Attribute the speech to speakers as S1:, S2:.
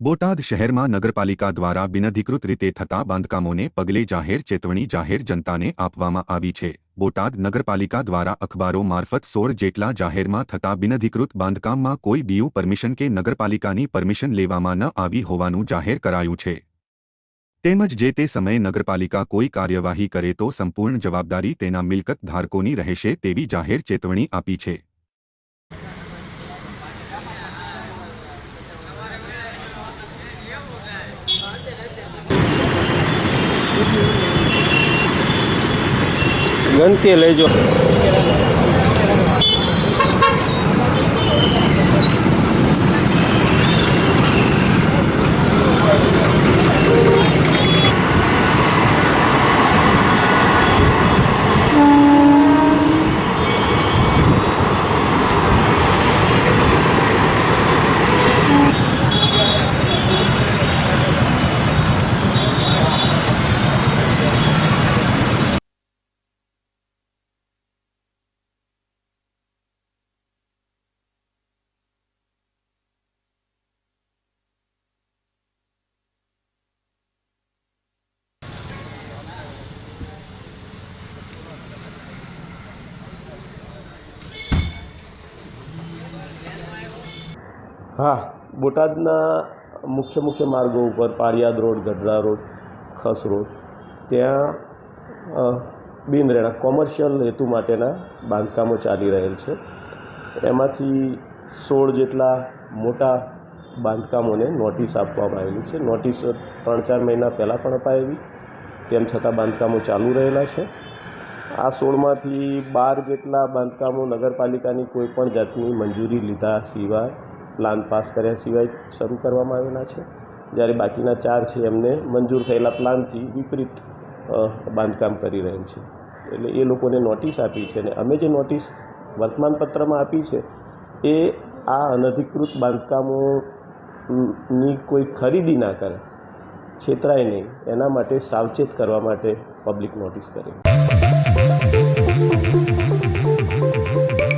S1: બોટાદ શહેરમાં નગરપાલિકા દ્વારા બિનઅધિકૃત રીતે થતા બાંધકામોને પગલે જાહેર ચેતવણી જાહેર જનતાને આપવામાં આવી છે. બોટાદ નગરપાલિકા દ્વારા અખબારો મારફત સોળ જેટલા જાહેરમાં થતા બિનઅધિકૃત બાંધકામમાં કોઈ બીયુ પરમિશન કે નગરપાલિકાની પરમિશન લેવામાં ન આવી હોવાનું જાહેર કરાયું છે. તેમજ જે તે સમયે નગરપાલિકા કોઈ કાર્યવાહી કરે તો સંપૂર્ણ જવાબદારી તેના મિલકત ધારકોની રહેશે તેવી જાહેર ચેતવણી આપી છે.
S2: ગણતી લેજો
S3: હા, બોટાદના મુખ્ય મુખ્ય માર્ગો ઉપર Pariyad road, Gadhada road, Khas road, ત્યાં બિનરેણા કોમર્શિયલ હેતુ માટેના બાંધકામો ચાલી રહેલ છે. એમાંથી સોળ જેટલા મોટા બાંધકામોને નોટિસ આપવામાં આવેલી છે. નોટિસ ત્રણ ચાર મહિના પહેલાં પણ અપાયેલી, તેમ છતાં બાંધકામો ચાલુ રહેલા છે. આ સોળમાંથી બાર જેટલા બાંધકામો નગરપાલિકાની કોઈપણ જાતની મંજૂરી લીધા સિવાય પ્લાન પાસ કર્યા સિવાય શરૂ કરવામાં આવેલા છે. જ્યારે બાકીના ચાર છે, એમને મંજૂર થયેલા પ્લાનથી વિપરીત બાંધકામ કરી રહેલ છે. એટલે એ લોકોને નોટિસ આપી છે અને અમે જે નોટિસ વર્તમાનપત્રમાં આપી છે, એ આ અનધિકૃત બાંધકામોની કોઈ ખરીદી ના કરે, છેતરાય નહીં. એના માટે સાવચેત કરવા માટે પબ્લિક નોટિસ કરે.